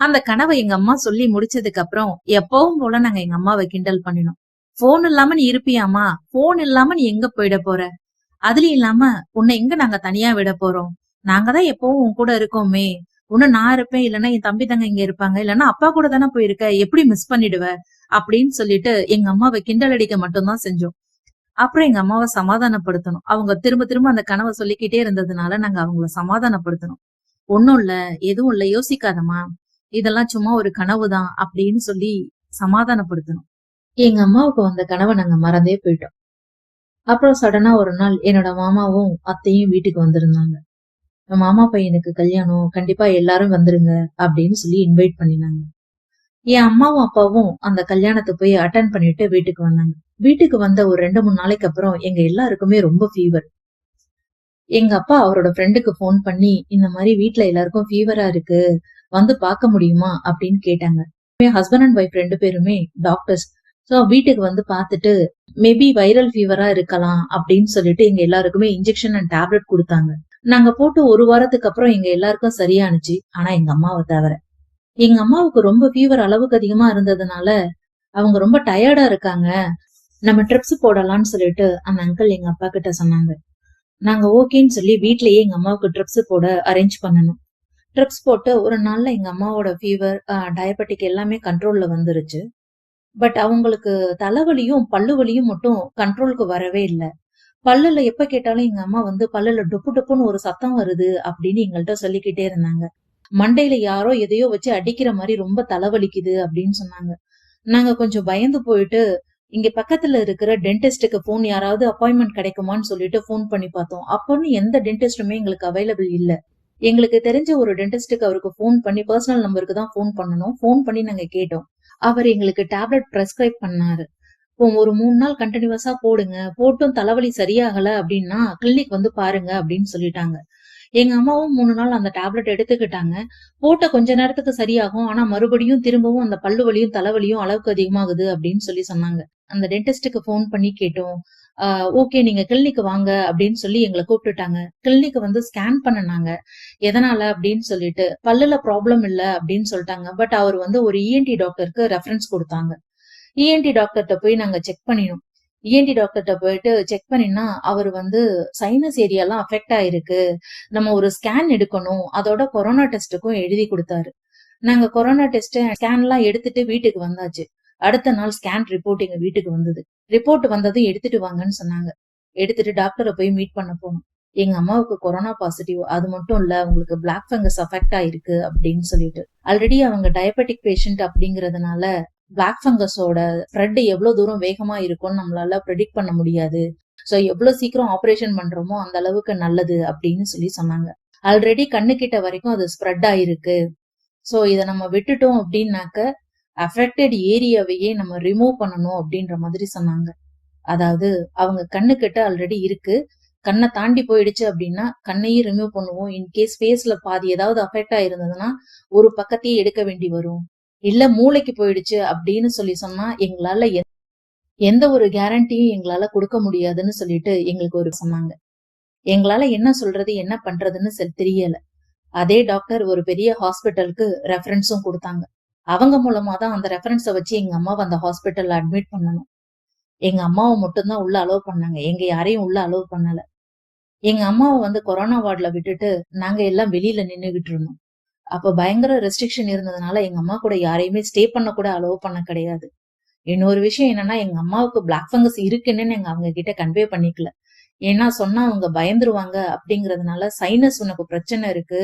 அந்த கனவை எங்க அம்மா சொல்லி முடிச்சதுக்கு அப்புறம் எப்பவும் போல நாங்க எங்க அம்மாவை கிண்டல் பண்ணினோம். போன் இல்லாம நீ இருப்பியாமா? போன் இல்லாம நீ எங்க போயிட போற? அதுலயும் இல்லாம உன்னை எங்க நாங்க தனியா விட போறோம்? நாங்க தான் எப்பவும் உன் கூட இருக்கோமே. உன்ன நான் இருப்பேன் இல்லைன்னா என் தம்பி தங்க இங்க இருப்பாங்க இல்லைன்னா அப்பா கூட தானே போயிருக்க? எப்படி மிஸ் பண்ணிடுவ? அப்படின்னு சொல்லிட்டு எங்க அம்மாவை கிண்டல் அடிக்க மட்டும்தான் செஞ்சோம். அப்புறம் எங்க அம்மாவை சமாதானப்படுத்தணும். அவங்க திரும்ப திரும்ப அந்த கனவை சொல்லிக்கிட்டே இருந்ததுனால நாங்க அவங்கள சமாதானப்படுத்தணும். ஒண்ணும் இல்ல எதுவும் இல்ல யோசிக்காதம்மா. இதெல்லாம் சும்மா ஒரு கனவுதான் அப்படின்னு சொல்லி சமாதானப்படுத்தணும். எங்க அம்மாவுக்கு வந்த கனவை நாங்க மறந்தே போயிட்டோம். அப்புறம் சடனா ஒரு நாள் என்னோட மாமாவும் அத்தையும் வீட்டுக்கு வந்திருந்தாங்க. என் மாமா பையனுக்கு கல்யாணம் கண்டிப்பா எல்லாரும் வந்துருங்க அப்படின்னு சொல்லி இன்வைட் பண்ணினாங்க. என் அம்மாவும் அப்பாவும் அந்த கல்யாணத்தை போய் அட்டன் பண்ணிட்டு வீட்டுக்கு வந்தாங்க. வீட்டுக்கு வந்த ஒரு ரெண்டு மூணு நாளைக்கு அப்புறம் எங்க எல்லாருக்குமே ரொம்ப ஃபீவர் எங்க அப்பா அவரோட ஃப்ரெண்டுக்கு ஃபோன் பண்ணி இந்த மாதிரி வீட்டுல எல்லாருக்கும் ஃபீவரா இருக்கு வந்து பார்க்க முடியுமா? அப்படின்னு கேட்டாங்க. என் ஹஸ்பண்ட் அண்ட் ஒய்ஃப் ரெண்டு பேருமே டாக்டர்ஸ் ஸோ வீட்டுக்கு வந்து பார்த்துட்டு மேபி வைரல் ஃபீவரா இருக்கலாம் அப்படின்னு சொல்லிட்டு எங்க எல்லாருக்குமே இன்ஜெக்ஷன் அண்ட் டேப்லெட் கொடுத்தாங்க. நாங்க போட்டு ஒரு வாரத்துக்கு அப்புறம் எங்க எல்லாருக்கும் சரியானுச்சு. ஆனா எங்க அம்மாவை தவிர எங்க அம்மாவுக்கு ரொம்ப ஃபீவர் அளவுக்கு அதிகமா இருந்ததுனால அவங்க ரொம்ப டயர்டா இருக்காங்க. நம்ம ட்ரிப்ஸ் போடலாம்னு சொல்லிட்டு அந்த அங்கிள் எங்க அப்பா கிட்ட சொன்னாங்க. நாங்க ஓகேன்னு சொல்லி வீட்லயே எங்க அம்மாவுக்கு ட்ரிப்ஸ் போட அரேஞ்ச் பண்ணணும். ட்ரிப்ஸ் போட்டு ஒரு நாள்ல எங்க அம்மாவோட ஃபீவர் டயபெட்டிக் எல்லாமே கண்ட்ரோல்ல வந்துருச்சு. பட் அவங்களுக்கு தலைவலியும் பல்லு வலியும் மட்டும் கண்ட்ரோலுக்கு வரவே இல்லை. பல்லுல எப்ப கேட்டாலும் எங்க அம்மா வந்து பல்லுல டொப்பு டொப்புன்னு ஒரு சத்தம் வருது அப்படின்னு எங்கள்கிட்ட சொல்லிக்கிட்டே இருந்தாங்க. மண்டையில யாரோ எதையோ வச்சு அடிக்கிற மாதிரி ரொம்ப தலைவலிக்குது அப்படின்னு சொன்னாங்க. நாங்க கொஞ்சம் பயந்து போயிட்டு இங்க பக்கத்துல இருக்கிற டென்டிஸ்டுக்கு போன் யாராவது அப்பாயின்மெண்ட் கிடைக்குமான்னு சொல்லிட்டு போன் பண்ணி பார்த்தோம். அப்போன்னு எந்த டென்டிஸ்டுமே எங்களுக்கு அவைலபிள் இல்ல. எங்களுக்கு தெரிஞ்ச ஒரு டென்டிஸ்டுக்கு அவருக்கு போன் பண்ணி பர்சனல் நம்பருக்கு தான் போன் பண்ணணும். போன் பண்ணி நாங்க கேட்டோம். அவர் எங்களுக்கு டேப்லெட் பிரெஸ்கிரைப் பண்ணாரு. ஒரு மூணு நாள் கண்டினியூஸா போடுங்க. போட்டும் தலைவலி சரியாகல அப்படின்னா கிளினிக் வந்து பாருங்க அப்படின்னு சொல்லிட்டாங்க. எங்க அம்மாவும் மூணு நாள் அந்த டேப்லெட் எடுத்துக்கிட்டாங்க. போட்ட கொஞ்ச நேரத்துக்கு சரியாகும். ஆனா மறுபடியும் திரும்பவும் அந்த பல்லு வலியும் தலைவலியும் அளவுக்கு அதிகமாகுது அப்படின்னு சொல்லி சொன்னாங்க. அந்த டென்டிஸ்டுக்கு ஃபோன் பண்ணி கேட்டோம். ஓகே நீங்க கிளினிக் வாங்க அப்படின்னு சொல்லி எங்களை கூப்பிட்டுட்டாங்க. கிளினிக் வந்து ஸ்கேன் பண்ணனாங்க. எதனால அப்படின்னு சொல்லிட்டு பல்லுல ப்ராப்ளம் இல்ல அப்படின்னு சொல்லிட்டாங்க. பட் அவர் வந்து ஒரு இஎன்டி டாக்டருக்கு ரெஃபரன்ஸ் கொடுத்தாங்க. இஎன்டி டாக்டர்கிட்ட போய் நாங்க செக் பண்ணினோம். இஎன்டி டாக்டர்கிட்ட போயிட்டு செக் பண்ணினா அவர் வந்து சைனஸ் ஏரியாலாம் அஃபெக்ட் ஆயிருக்கு. நம்ம ஒரு ஸ்கேன் எடுக்கணும். அதோட கொரோனா டெஸ்ட்டுக்கும் எழுதி கொடுத்தாரு. நாங்க கொரோனா டெஸ்ட் ஸ்கேன் எல்லாம் எடுத்துட்டு வீட்டுக்கு வந்தாச்சு. அடுத்த நாள் ஸ்கேன் ரிப்போர்ட் எங்க வீட்டுக்கு வந்தது. ரிப்போர்ட் வந்ததும் எடுத்துட்டு வாங்கன்னு சொன்னாங்க. எடுத்துட்டு டாக்டரை போய் மீட் பண்ண போனோம். எங்க அம்மாவுக்கு கொரோனா பாசிட்டிவ் அது மட்டும் இல்ல அவங்களுக்கு பிளாக் ஃபங்கஸ் அஃபெக்ட் ஆயிருக்கு அப்படின்னு சொல்லிட்டு. ஆல்ரெடி அவங்க டயபெட்டிக் பேஷண்ட் அப்படிங்கறதுனால பிளாக் ஃபங்கஸோட ஸ்ப்ரெட் எவ்வளவு தூரம் வேகமா இருக்கும்னு நம்மளால ப்ரெடிக்ட் பண்ண முடியாது. ஸோ எவ்வளவு சீக்கிரம் ஆப்ரேஷன் பண்றோமோ அந்த அளவுக்கு நல்லது அப்படின்னு சொல்லி சொன்னாங்க. ஆல்ரெடி கண்ணு கிட்ட வரைக்கும் அது ஸ்ப்ரெட் ஆயிருக்கு. ஸோ இதை நம்ம விட்டுட்டோம் அப்படின்னாக்க அஃபெக்டட் ஏரியாவையே நம்ம ரிமூவ் பண்ணணும் அப்படின்ற மாதிரி சொன்னாங்க. அதாவது அவங்க கண்ணு கிட்ட ஆல்ரெடி இருக்கு. கண்ணை தாண்டி போயிடுச்சு அப்படின்னா கண்ணையும் ரிமூவ் பண்ணுவோம். இன்கேஸ் ஃபேஸ்ல பாதி ஏதாவது அஃபெக்ட் ஆயிருந்ததுன்னா ஒரு பக்கத்தையே எடுக்க வேண்டி வரும். இல்ல மூளைக்கு போயிடுச்சு அப்படின்னு சொல்லி சொன்னா எங்களால எந்த ஒரு கேரண்டியும் எங்களால கொடுக்க முடியாதுன்னு சொல்லிட்டு எங்களுக்கு ஒரு சொன்னாங்க. எங்களால என்ன சொல்றது என்ன பண்றதுன்னு தெரியல. அதே டாக்டர் ஒரு பெரிய ஹாஸ்பிட்டலுக்கு ரெஃபரன்ஸும் கொடுத்தாங்க. அவங்க மூலமா தான் அந்த ரெஃபரன்ஸை வச்சு எங்க அம்மாவை அந்த ஹாஸ்பிட்டல்ல அட்மிட் பண்ணணும். எங்க அம்மாவை மட்டும்தான் உள்ள அலோவ் பண்ணாங்க. எங்க யாரையும் உள்ள அலோவ் பண்ணல. எங்க அம்மாவை வந்து கொரோனா வார்டுல விட்டுட்டு நாங்க எல்லாம் வெளியில நின்னுகிட்டு இருந்தோம். அப்ப பயங்கர ரெஸ்ட்ரிக்ஷன் இருந்ததுனால எங்க அம்மா கூட யாரையுமே ஸ்டே பண்ண கூட அலோவ் பண்ண கிடையாது. இன்னொரு விஷயம் என்னன்னா எங்க அம்மாவுக்கு பிளாக் ஃபங்கஸ் இருக்குன்னு எங்க அவங்க கிட்ட கன்வே பண்ணிக்கல. ஏன்னா சொன்னா அவங்க பயந்துருவாங்க அப்படிங்கறதுனால சைனஸ் உனக்கு பிரச்சனை இருக்கு.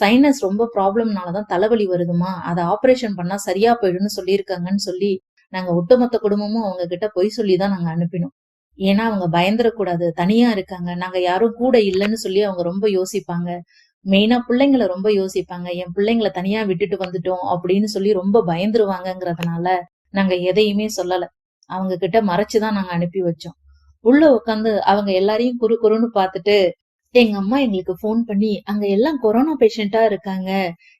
சைனஸ் ரொம்ப ப்ராப்ளம்னாலதான் தலைவலி வருதுமா? அதை ஆபரேஷன் பண்ணா சரியா போயிடும்னு சொல்லியிருக்காங்கன்னு சொல்லி நாங்க ஒட்டுமொத்த குடும்பமும் அவங்க கிட்ட பொய் சொல்லிதான் நாங்க அனுப்பினோம். ஏன்னா அவங்க பயந்துடக்கூடாது தனியா இருக்காங்க. நாங்க யாரும் கூட இல்லைன்னு சொல்லி அவங்க ரொம்ப யோசிப்பாங்க. மெயினா பிள்ளைங்களை ரொம்ப யோசிப்பாங்க. என் பிள்ளைங்களை தனியா விட்டுட்டு வந்துட்டோம் அப்படின்னு சொல்லி ரொம்ப பயந்துருவாங்கங்கிறதுனால நாங்க எதையுமே சொல்லல. அவங்க கிட்ட மறைச்சுதான் நாங்க அனுப்பி வச்சோம். உள்ள உட்காந்து அவங்க எல்லாரையும் குறு குறுன்னு பார்த்துட்டு எங்க அம்மா எங்களுக்கு போன் பண்ணி அங்க எல்லாம் கொரோனா பேஷண்டா இருக்காங்க.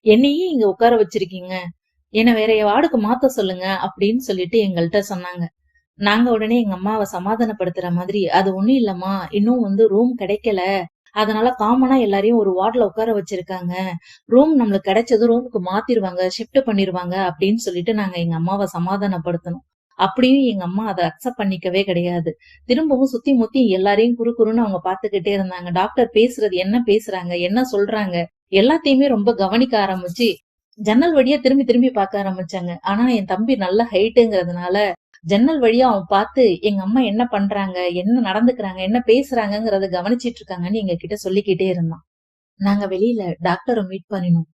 என்னையும் இங்க உட்கார வச்சிருக்கீங்க. என்ன வேற வார்டுக்கு மாத்த சொல்லுங்க அப்படின்னு சொல்லிட்டு எங்கள்கிட்ட சொன்னாங்க. நாங்க உடனே எங்க அம்மாவை சமாதானப்படுத்துற மாதிரி அது ஒண்ணும் இல்லம்மா. இன்னும் வந்து ரூம் கிடைக்கல. அதனால காமனா எல்லாரையும் ஒரு வார்டுல உட்கார வச்சிருக்காங்க. ரூம் நம்மளுக்கு கிடைச்சது ரூமுக்கு மாத்திருவாங்க ஷிஃப்ட் பண்ணிருவாங்க அப்படின்னு சொல்லிட்டு நாங்க எங்க அம்மாவை சமாதானப்படுத்தணும். அப்படியும் எங்க அம்மா அதை அக்செப்ட் பண்ணிக்கவே கிடையாது. திரும்பவும் சுத்தி முத்தி எல்லாரையும் குறு குறுன்னு அவங்க பாத்துக்கிட்டே இருந்தாங்க. டாக்டர் பேசுறது என்ன பேசுறாங்க என்ன சொல்றாங்க எல்லாத்தையுமே ரொம்ப கவனிக்க ஆரம்பிச்சு ஜன்னல் வழியா திரும்பி திரும்பி பார்க்க ஆரம்பிச்சாங்க. ஆனா என் தம்பி நல்ல ஹைட்டுங்கிறதுனால ஜன்னல் வழியா அவன் பார்த்து எங்க அம்மா என்ன பண்றாங்க என்ன நடந்துக்கிறாங்க என்ன பேசுறாங்கிறத கவனிச்சிட்டு இருக்காங்கன்னு எங்க கிட்ட சொல்லிக்கிட்டே இருந்தான். நாங்க வெளியில டாக்டரை மீட் பண்ணினோம்.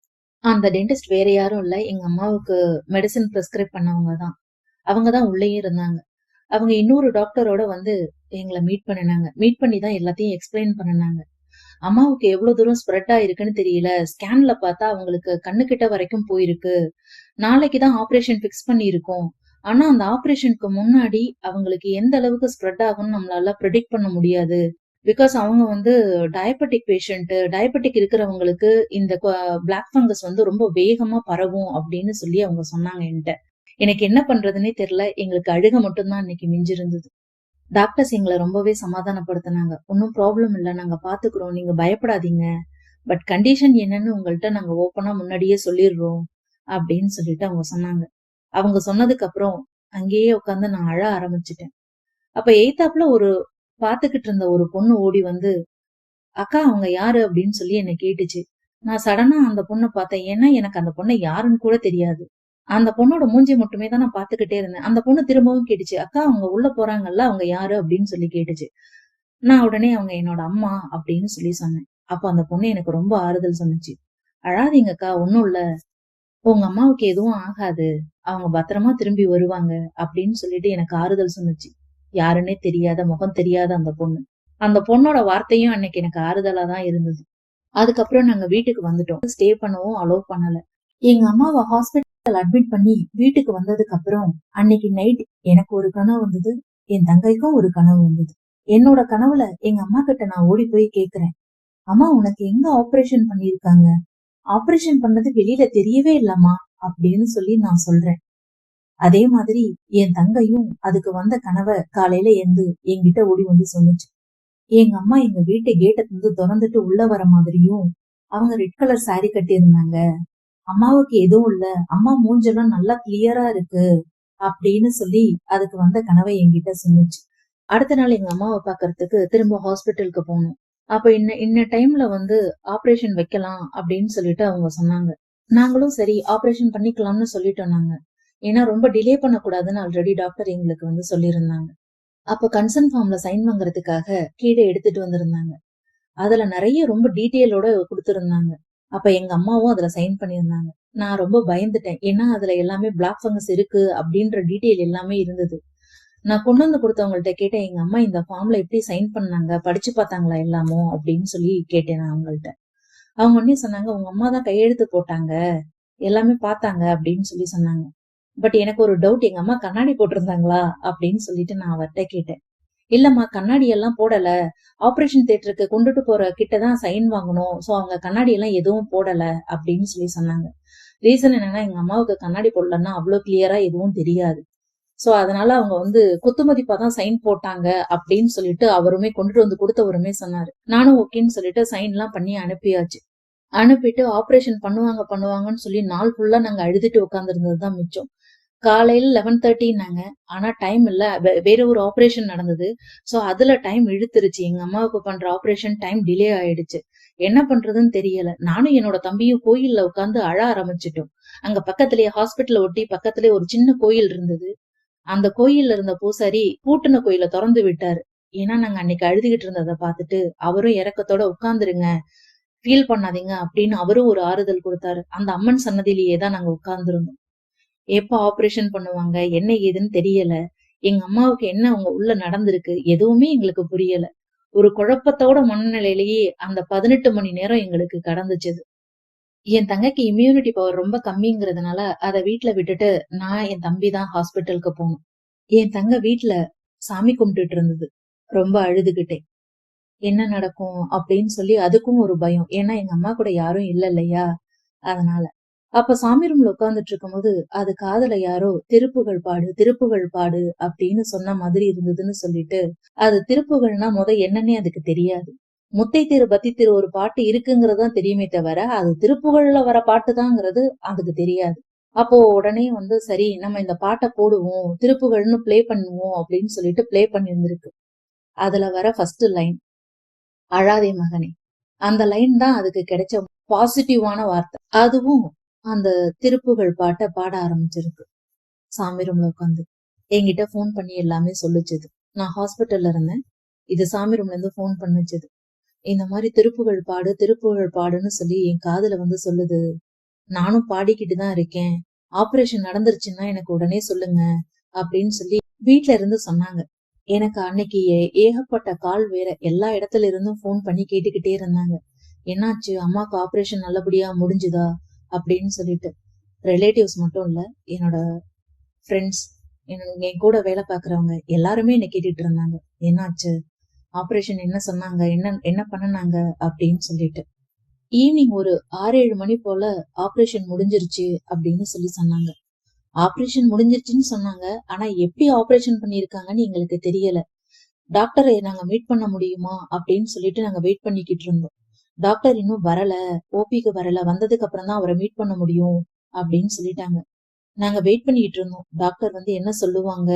அந்த டென்டிஸ்ட் வேற யாரும் இல்ல. எங்க அம்மாவுக்கு மெடிசன் பிரிஸ்கிரைப் பண்ணவங்க தான். அவங்க தான் உள்ளேயே இருந்தாங்க. அவங்க இன்னொரு டாக்டரோட வந்து எங்களை மீட் பண்ணினாங்க. மீட் பண்ணி தான் எல்லாத்தையும் எக்ஸ்பிளைன் பண்ணினாங்க. அம்மாவுக்கு எவ்வளவு தூரம் ஸ்ப்ரெட் ஆயிருக்குன்னு தெரியல. ஸ்கேன்ல பார்த்தா அவங்களுக்கு கண்ணுக்கிட்ட வரைக்கும் போயிருக்கு. நாளைக்கு தான் ஆபரேஷன் பிக்ஸ் பண்ணியிருக்கோம். ஆனா அந்த ஆப்ரேஷனுக்கு முன்னாடி அவங்களுக்கு எந்த அளவுக்கு ஸ்ப்ரெட் ஆகும்னு நம்மளால ப்ரிடிக்ட் பண்ண முடியாது. பிகாஸ் அவங்க வந்து டயபெட்டிக் பேஷண்ட் டயபெட்டிக் இருக்கிறவங்களுக்கு இந்த பிளாக் ஃபங்கஸ் வந்து ரொம்ப வேகமா பரவும் அப்படின்னு சொல்லி அவங்க சொன்னாங்க என்கிட்ட. எனக்கு என்ன பண்றதுன்னே தெரியல. எங்களுக்கு அழுக மட்டும்தான் இன்னைக்கு மிஞ்சிருந்தது. டாக்டர்ஸ் எங்களை ரொம்பவே சமாதானப்படுத்தினாங்க. ஒன்றும் ப்ராப்ளம் இல்லை. நாங்க பாத்துக்கிறோம் நீங்க பயப்படாதீங்க. பட் கண்டிஷன் என்னன்னு உங்கள்கிட்ட நாங்க ஓப்பனா முன்னாடியே சொல்லிடுறோம் அப்படின்னு சொல்லிட்டு அவங்க சொன்னாங்க. அவங்க சொன்னதுக்கு அப்புறம் அங்கேயே உட்காந்து நான் அழ ஆரம்பிச்சிட்டேன். அப்ப எய்தாப்ல ஒரு பாத்துக்கிட்டு இருந்த ஒரு பொண்ணு ஓடி வந்து அக்கா அவங்க யாரு? அப்படின்னு சொல்லி என்னை கேட்டுச்சு. நான் சடனா அந்த பொண்ணை பார்த்தேன். ஏன்னா எனக்கு அந்த பொண்ணை யாருன்னு கூட தெரியாது. அந்த பொண்ணோட மூஞ்சி மட்டுமே தான் நான் பாத்துக்கிட்டே இருந்தேன். அந்த பொண்ணு திரும்பவும் கேட்டுச்சு அக்கா அவங்க உள்ள போறாங்கல்ல அவங்க யாரு? அப்படின்னு சொல்லி கேட்டுச்சு. நான் உடனே அவங்க என்னோட அம்மா அப்படின்னு சொல்லி சொன்னேன். அப்ப அந்த பொண்ணு எனக்கு ரொம்ப ஆறுதல் சொன்னுச்சு. அழாதீங்கக்கா ஒண்ணும் இல்ல. உங்க அம்மாவுக்கு எதுவும் ஆகாது. அவங்க பத்திரமா திரும்பி வருவாங்க. அப்படின்னு சொல்லிட்டு எனக்கு ஆறுதல் சொன்னுச்சு. யாருன்னே தெரியாத முகம் தெரியாத அந்த பொண்ணு. அந்த பொண்ணோட வார்த்தையும் அன்னைக்கு எனக்கு ஆறுதலா தான் இருந்தது. அதுக்கப்புறம் நாங்க வீட்டுக்கு வந்துட்டோம். ஸ்டே பண்ணவும் அலோவ் பண்ணல. எங்க அம்மாவை ஹாஸ்பிட்டல் அட்மிட் பண்ணி வீட்டுக்கு வந்ததுக்கு அப்புறம் அன்னைக்கு நைட் எனக்கு ஒரு கனவு வந்தது என் தங்கைக்கும் ஒரு கனவு வந்தது. என்னோட கனவுல எங்க அம்மா கிட்ட நான் ஓடி போய் கேக்குறேன். அம்மா உனக்கு எங்க ஆபரேஷன் பண்ணிருக்காங்க ஆபரேஷன் பண்ணது வெளியில தெரியவே இல்லம்மா அப்படின்னு சொல்லி நான் சொல்றேன். அதே மாதிரி என் தங்கையும் அதுக்கு வந்த கனவை காலையில எந்து என்கிட்ட ஓடி வந்து சொல்லுச்சு. எங்க அம்மா எங்க வீட்டு கேட்டை வந்து திறந்துட்டு உள்ள வர மாதிரியும் அவங்க ரெட் கலர் சாரி கட்டியிருந்தாங்க. அம்மாவுக்கு எதுவும் இல்ல. அம்மா மூஞ்செல்லாம் நல்லா கிளியரா இருக்கு அப்படின்னு சொல்லி அதுக்கு வந்த கனவை என்கிட்ட சொன்னுச்சு அடுத்த நாள் எங்க அம்மாவை பாக்குறதுக்கு திரும்ப ஹாஸ்பிட்டலுக்கு போனோம். அப்ப இன்ன இன்ன டைம்ல வந்து ஆபரேஷன் வைக்கலாம் அப்படின்னு சொல்லிட்டு அவங்க சொன்னாங்க. நாங்களும் சரி ஆபரேஷன் பண்ணிக்கலாம்னு சொல்லிட்டோம் நாங்க. ஏன்னா ரொம்ப டிலே பண்ணக்கூடாதுன்னு ஆல்ரெடி டாக்டர் எங்களுக்கு வந்து சொல்லியிருந்தாங்க. அப்ப கன்சர்ன் ஃபார்ம்ல சைன் வாங்குறதுக்காக கீழே எடுத்துட்டு வந்திருந்தாங்க. அதுல நிறைய ரொம்ப டீட்டெயிலோட கொடுத்துருந்தாங்க. அப்ப எங்க அம்மாவும் அதுல சைன் பண்ணியிருந்தாங்க. நான் ரொம்ப பயந்துட்டேன். ஏன்னா அதுல எல்லாமே பிளாக் ஃபங்கஸ் இருக்கு அப்படின்ற டீட்டெயில் எல்லாமே இருந்தது. நான் கொண்டு வந்து கொடுத்தவங்கள்ட்ட கேட்டேன் எங்க அம்மா இந்த ஃபார்ம்ல எப்படி சைன் பண்ணாங்க? படிச்சு பார்த்தாங்களா எல்லாமோ? அப்படின்னு சொல்லி கேட்டேன் நான் அவங்கள்ட்ட. அவங்க உடனே சொன்னாங்க உங்க அம்மா தான் கையெழுத்து போட்டாங்க. எல்லாமே பார்த்தாங்க அப்படின்னு சொல்லி சொன்னாங்க. பட் எனக்கு ஒரு டவுட் எங்க அம்மா கண்ணாடி போட்டிருந்தாங்களா? அப்படின்னு சொல்லிட்டு நான் அவர்கிட்ட கேட்டேன். இல்லம்மா கண்ணாடி எல்லாம் போடல. ஆபரேஷன் தியேட்டருக்கு கொண்டுட்டு போற கிட்டதான் சைன் வாங்கணும். சோ அவங்க கண்ணாடி எல்லாம் எதுவும் போடல அப்படின்னு சொல்லி சொன்னாங்க. ரீசன் என்னன்னா எங்க அம்மாவுக்கு கண்ணாடி போடலன்னா அவ்வளவு கிளியரா எதுவும் தெரியாது. சோ அதனால அவங்க வந்து குத்துமதிப்பா தான் சைன் போட்டாங்க அப்படின்னு சொல்லிட்டு அவருமே கொண்டுட்டு வந்து கொடுத்தவருமே சொன்னாரு. நானும் ஓகேன்னு சொல்லிட்டு சைன் எல்லாம் பண்ணி அனுப்பியாச்சு. அனுப்பிட்டு ஆபரேஷன் பண்ணுவாங்க பண்ணுவாங்கன்னு சொல்லி நாள் ஃபுல்லா நாங்க அழுதுட்டு உட்காந்துருந்தது தான் மிச்சம். காலையில லெவன் தேர்ட்டின்னாங்க ஆனா டைம் இல்ல. வே- வேற ஒரு ஆபரேஷன் நடந்தது. சோ அதுல டைம் இழுத்துருச்சு. எங்க அம்மாவுக்கு பண்ற ஆபரேஷன் டைம் டிலே ஆயிடுச்சு. என்ன பண்றதுன்னு தெரியல. நானும் என்னோட தம்பியும் கோயில்ல உட்காந்து அழ ஆரம்பிச்சிட்டோம். அங்க பக்கத்துலயே ஹாஸ்பிட்டல் ஒட்டி பக்கத்துலயே ஒரு சின்ன கோயில் இருந்தது. அந்த கோயில்ல இருந்த பூசாரி பூட்டின கோயில திறந்து விட்டாரு. ஏன்னா நாங்க அன்னைக்கு அழுதுகிட்டு இருந்ததை பார்த்துட்டு அவரும் இறக்கத்தோட உட்கார்ந்துருங்க. ஃபீல் பண்ணாதீங்க அப்படின்னு அவரும் ஒரு ஆறுதல் கொடுத்தாரு. அந்த அம்மன் சன்னதியிலேயே தான் நாங்க உட்கார்ந்துருந்தோம். எப்ப ஆபரேஷன் பண்ணுவாங்க என்ன ஏதுன்னு தெரியல. எங்க அம்மாவுக்கு என்ன அவங்க உள்ள நடந்திருக்கு எதுவுமே எங்களுக்கு புரியல. ஒரு குழப்பத்தோட மனநிலையிலேயே அந்த பதினெட்டு மணி நேரம் எங்களுக்கு கடந்துச்சுது என் தங்கைக்கு இம்யூனிட்டி பவர் ரொம்ப கம்மிங்கிறதுனால அதை வீட்டுல விட்டுட்டு நான் என் தம்பி தான் ஹாஸ்பிட்டலுக்கு போனோம். என் தங்க வீட்டுல சாமி கும்பிட்டுட்டு இருந்தது. ரொம்ப அழுதுகிட்டே. என்ன நடக்கும் அப்படின்னு சொல்லி அதுக்கும் ஒரு பயம். ஏன்னா எங்க அம்மா கூட யாரும் இல்ல இல்லையா? அதனால. அப்ப சாமி ரூம்ல உட்கார்ந்துட்டு இருக்கும்போது அது காதல யாரோ திருப்புகள் பாடு திருப்புகள் பாடு அப்படின்னு சொன்ன மாதிரி இருந்ததுன்னு சொல்லிட்டு அது திருப்புகள்னா முத என்னன்னே அதுக்கு தெரியாது. முத்தை திரு பத்தி திரு ஒரு பாட்டு இருக்குங்கிறதான் தெரியுமே தவிர அது திருப்புகள்ல வர பாட்டு தாங்கிறது அதுக்கு தெரியாது. அப்போ உடனே வந்து சரி நம்ம இந்த பாட்டை போடுவோம் திருப்புகள்னு பிளே பண்ணுவோம் அப்படின்னு சொல்லிட்டு பிளே பண்ணியிருந்திருக்கு. அதுல வர ஃபர்ஸ்ட் லைன் அழாதே மகனே. அந்த லைன் தான் அதுக்கு கிடைச்ச பாசிட்டிவான வார்த்தை. அதுவும் அந்த திருப்புகழ் பாட்டை பாட ஆரம்பிச்சிருக்கு. சாமி ரூம்ல உட்காந்து. என்கிட்ட ஃபோன் பண்ணி எல்லாமே சொல்லிச்சது. நான் ஹாஸ்பிட்டல்ல இருந்தேன். இது சாமி ரூம்ல இருந்து ஃபோன் பண்ணிச்சது இந்த மாதிரி திருப்புகழ் பாடு திருப்புகழ் பாடுன்னு சொல்லி என் காதுல வந்து சொல்லுது. நானும் பாடிக்கிட்டு தான் இருக்கேன். ஆபரேஷன் நடந்துருச்சுன்னா எனக்கு உடனே சொல்லுங்க அப்படின்னு சொல்லி வீட்ல இருந்து சொன்னாங்க. எனக்கு அன்னைக்கு ஏகப்பட்ட கால் வேற எல்லா இடத்துல இருந்தும் ஃபோன் பண்ணி கேட்டுக்கிட்டே இருந்தாங்க. என்னாச்சு? அம்மாக்கு ஆபரேஷன் நல்லபடியா முடிஞ்சுதா? அப்படின்னு சொல்லிட்டு. ரிலேட்டிவ்ஸ் மட்டும் இல்ல என்னோட ஃப்ரெண்ட்ஸ் என் கூட வேலை பார்க்குறவங்க எல்லாருமே என்னை கேட்டுட்டு இருந்தாங்க. என்னாச்சு? ஆபரேஷன் என்ன சொன்னாங்க? என்ன என்ன பண்ணுனாங்க? அப்படின்னு சொல்லிட்டு. ஈவினிங் ஒரு ஆறு ஏழு மணி போல ஆபரேஷன் முடிஞ்சிருச்சு அப்படின்னு சொல்லி சொன்னாங்க. ஆபரேஷன் முடிஞ்சிருச்சுன்னு சொன்னாங்க. ஆனா எப்படி ஆபரேஷன் பண்ணியிருக்காங்கன்னு எங்களுக்கு தெரியல. டாக்டரை நாங்க மீட் பண்ண முடியுமா அப்படின்னு சொல்லிட்டு நாங்க வெயிட் பண்ணிக்கிட்டு இருந்தோம். டாக்டர் இன்னும் வரல ஓபிக்கு வரல வந்ததுக்கு அப்புறம் தான் அவரை மீட் பண்ண முடியும் அப்படின்னு சொல்லிட்டாங்க. நாங்க வெயிட் பண்ணிட்டு இருந்தோம். டாக்டர் வந்து என்ன சொல்லுவாங்க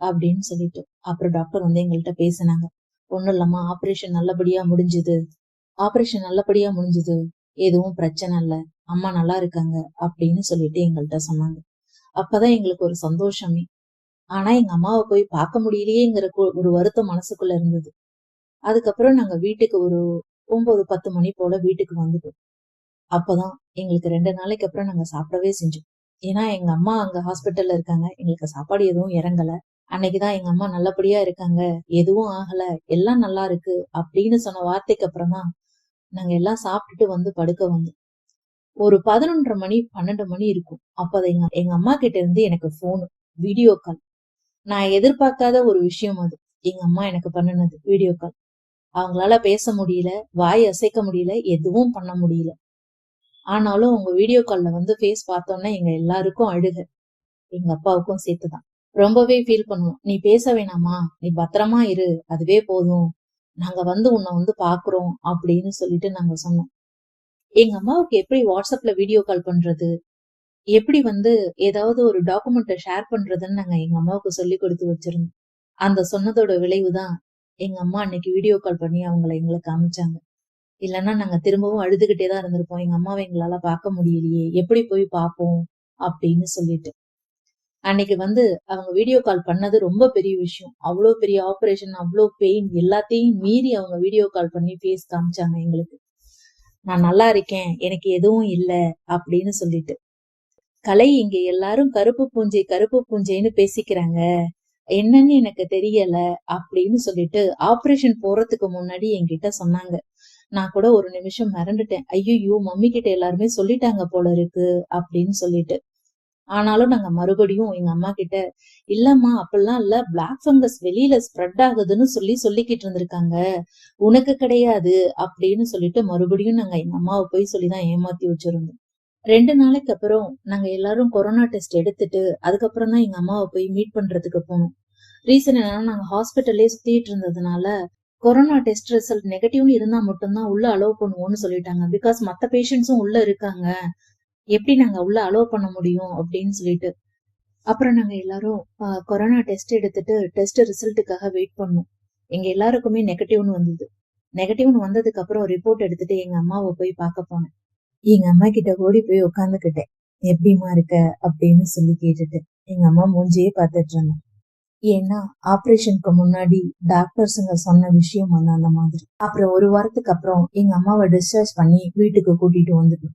அப்படின்னு சொல்லிட்டு. அப்புறம் டாக்டர் வந்து எங்கள்கிட்ட பேசினாங்க. ஒண்ணும் இல்லாம ஆபரேஷன் நல்லபடியா முடிஞ்சுது. ஆபரேஷன் நல்லபடியா முடிஞ்சுது. எதுவும் பிரச்சனை இல்ல. அம்மா நல்லா இருக்காங்க அப்படின்னு சொல்லிட்டு எங்கள்கிட்ட சொன்னாங்க. அப்பதான் எங்களுக்கு ஒரு சந்தோஷமே. ஆனா எங்க அம்மாவை போய் பார்க்க முடியலையேங்கிற ஒரு வருத்தம் மனசுக்குள்ள இருந்தது. அதுக்கப்புறம் நாங்க வீட்டுக்கு ஒரு ஒன்பது பத்து மணி போல வீட்டுக்கு வந்துட்டோம். அப்பதான் எங்களுக்கு ரெண்டு நாளைக்கு அப்புறம் நாங்க சாப்பிடவே செஞ்சோம். ஏன்னா எங்க அம்மா அங்க ஹாஸ்பிட்டல்ல இருக்காங்க. எங்களுக்கு சாப்பாடு எதுவும் இறங்கல. அன்னைக்குதான் எங்க அம்மா நல்லபடியா இருக்காங்க. எதுவும் ஆகல. எல்லாம் நல்லா இருக்கு அப்படின்னு சொன்ன வார்த்தைக்கு அப்புறம் தான் நாங்க எல்லாம் சாப்பிட்டுட்டு வந்து படுக்க வந்தோம். ஒரு பதினொன்றரை மணி பன்னெண்டு மணி இருக்கும். அப்ப எங்க எங்க அம்மா கிட்ட இருந்து எனக்கு போன் வீடியோ கால் நான் எதிர்பார்க்காத ஒரு விஷயம் அது. எங்க அம்மா எனக்கு பண்ணுனது வீடியோ கால் அவங்களால பேச முடியல வாய் அசைக்க முடியல எதுவும் பண்ண முடியல. ஆனாலும் அவங்க வீடியோ கால்ல வந்து ஃபேஸ் பார்த்தோன்னே எங்க எல்லாருக்கும் அழுக. எங்க அப்பாவுக்கும் சேர்த்துதான். ரொம்பவே ஃபீல் பண்ணுவோம். நீ பேச வேணாமா? நீ பத்திரமா இரு. அதுவே போதும். நாங்க வந்து உன்னை வந்து பாக்குறோம். அப்படின்னு சொல்லிட்டு நாங்க சொன்னோம். எங்க அம்மாவுக்கு எப்படி வாட்ஸ்அப்ல வீடியோ கால் பண்றது? எப்படி வந்து ஏதாவது ஒரு டாக்குமெண்ட்டை ஷேர் பண்றதுன்னு நாங்க எங்க அம்மாவுக்கு சொல்லி கொடுத்து வச்சிருந்தோம். அந்த சொன்னதோட விளைவுதான் எங்க அம்மா அன்னைக்கு வீடியோ கால் பண்ணி அவங்கள எங்களுக்கு காமிச்சாங்க. இல்லைன்னா நாங்க திரும்பவும் அழுதுகிட்டே தான் இருந்திருப்போம். எங்க அம்மாவை எங்களால பார்க்க முடியலையே. எப்படி போய் பார்ப்போம் அப்படின்னு சொல்லிட்டு. அன்னைக்கு வந்து அவங்க வீடியோ கால் பண்ணது ரொம்ப பெரிய விஷயம். அவ்வளோ பெரிய ஆபரேஷன் அவ்வளோ பெயின் எல்லாத்தையும் மீறி அவங்க வீடியோ கால் பண்ணி ஃபேஸ் காமிச்சாங்க எங்களுக்கு. நான் நல்லா இருக்கேன். எனக்கு எதுவும் இல்லை அப்படின்னு சொல்லிட்டு. கலை இங்க எல்லாரும் கருப்பு பூஞ்சை கருப்பு பூஞ்சைன்னு பேசிக்கிறாங்க. என்னன்னு எனக்கு தெரியல அப்படின்னு சொல்லிட்டு ஆபரேஷன் போறதுக்கு முன்னாடி என்கிட்ட சொன்னாங்க. நான் கூட ஒரு நிமிஷம் மறந்துட்டேன். ஐயோ மம்மி கிட்ட எல்லாருமே சொல்லிட்டாங்க போல இருக்கு அப்படின்னு சொல்லிட்டு. ஆனாலும் நாங்க மறுபடியும் எங்க அம்மா கிட்ட இல்லம்மா அப்படிலாம் இல்ல. பிளாக் ஃபங்கஸ் வெளியில ஸ்ப்ரெட் ஆகுதுன்னு சொல்லி சொல்லிக்கிட்டு இருந்திருக்காங்க. உனக்கு கிடையாது. அப்படின்னு சொல்லிட்டு மறுபடியும் நாங்க எங்க அம்மாவை போய் சொல்லிதான் ஏமாத்தி வச்சிருந்தோம். ரெண்டு நாளைக்கு அப்புறம் நாங்க எல்லாரும் கொரோனா டெஸ்ட் எடுத்துட்டு அதுக்கப்புறம் தான் எங்க அம்மாவை போய் மீட் பண்றதுக்கு போனோம். ரீசன் என்னன்னா நாங்க ஹாஸ்பிட்டல்லே சுத்திட்டு இருந்ததுனால கொரோனா டெஸ்ட் ரிசல்ட் நெகட்டிவ்னு இருந்தா மட்டும்தான் உள்ள அலோவ் பண்ணுவோம்னு சொல்லிட்டாங்க. பிகாஸ் மத்த பேஷண்ட்ஸும் உள்ள இருக்காங்க. எப்படி நாங்க உள்ள அலோவ் பண்ண முடியும் அப்படின்னு சொல்லிட்டு. அப்புறம் நாங்க எல்லாரும் கொரோனா டெஸ்ட் எடுத்துட்டு டெஸ்ட் ரிசல்ட்டுக்காக வெயிட் பண்ணோம். எங்க எல்லாருக்குமே நெகட்டிவ்னு வந்தது. நெகட்டிவ்னு வந்ததுக்கு அப்புறம் ரிப்போர்ட் எடுத்துட்டு எங்க அம்மாவை போய் பார்க்க போனேன். எங்க அம்மா கிட்ட ஓடி போய் உட்காந்துக்கிட்டேன் எப்படிமா இருக்க? அப்படின்னு சொல்லி கேட்டுட்டு. எங்க அம்மா மூஞ்சியே பார்த்துட்டு இருந்தேன் ஏன்னா ஆப்ரேஷனுக்கு முன்னாடி டாக்டர்ஸுங்க சொன்ன விஷயம் வந்து அந்த மாதிரி. அப்புறம் ஒரு வாரத்துக்கு அப்புறம் எங்க அம்மாவை டிஸ்சார்ஜ் பண்ணி வீட்டுக்கு கூட்டிட்டு வந்துட்டோம்.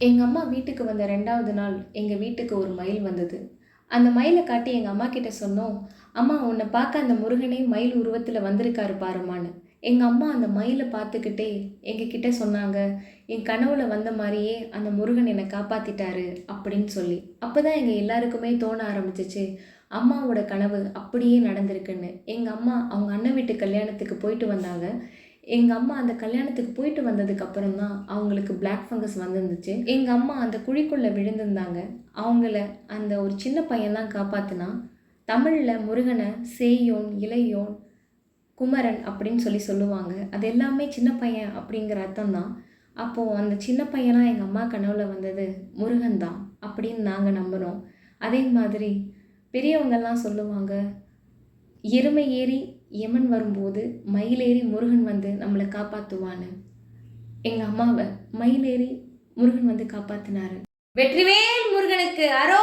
எங்கள் அம்மா வீட்டுக்கு வந்த ரெண்டாவது நாள் எங்கள் வீட்டுக்கு ஒரு மயில் வந்தது. அந்த மயிலை காட்டி எங்கள் அம்மா கிட்ட சொன்னோம் அம்மா உன்னை பார்க்க அந்த முருகனே மயில் உருவத்தில் வந்திருக்காரு பாருமான்னு எங்கள் அம்மா அந்த மயிலை பார்த்துக்கிட்டே எங்கள் கிட்ட சொன்னாங்க என் கனவுல வந்த மாதிரியே அந்த முருகன் என்னை காப்பாற்றிட்டாரு அப்படின்னு சொல்லி. அப்போ தான் எங்கள் எல்லாருக்குமே தோண ஆரம்பிச்சிச்சு அம்மாவோட கனவு அப்படியே நடந்திருக்குன்னு. எங்கள் அம்மா அவங்க அண்ணன் வீட்டு கல்யாணத்துக்கு போயிட்டு வந்தாங்க. எங்கள் அம்மா அந்த கல்யாணத்துக்கு போயிட்டு வந்ததுக்கு அப்புறம் தான் அவங்களுக்கு பிளாக் ஃபங்கஸ் வந்துருந்துச்சு. எங்கள் அம்மா அந்த குழிக்குள்ளே விழுந்திருந்தாங்க. அவங்கள அந்த ஒரு சின்ன பையன் தான் தமிழில் முருகனை சேயோன் இளையோன் குமரன் அப்படின்னு சொல்லி சொல்லுவாங்க. அது எல்லாமே சின்ன பையன் அப்படிங்கிற அர்த்தம் தான் அப்போது அந்த சின்ன பையனாக எங்கள் அம்மா கனவுல வந்தது முருகன் தான் அப்படின்னு நாங்கள் நம்புகிறோம் அதே மாதிரி பெரியவங்கெல்லாம் சொல்லுவாங்க எருமை ஏறி யமன் வரும்போது மயிலேறி முருகன் வந்து நம்மளை காப்பாற்றுவான்னு எங்கள் அம்மாவை மயிலேறி முருகன் வந்து காப்பாற்றினாரு வெற்றிவேல் முருகனுக்கு அரோ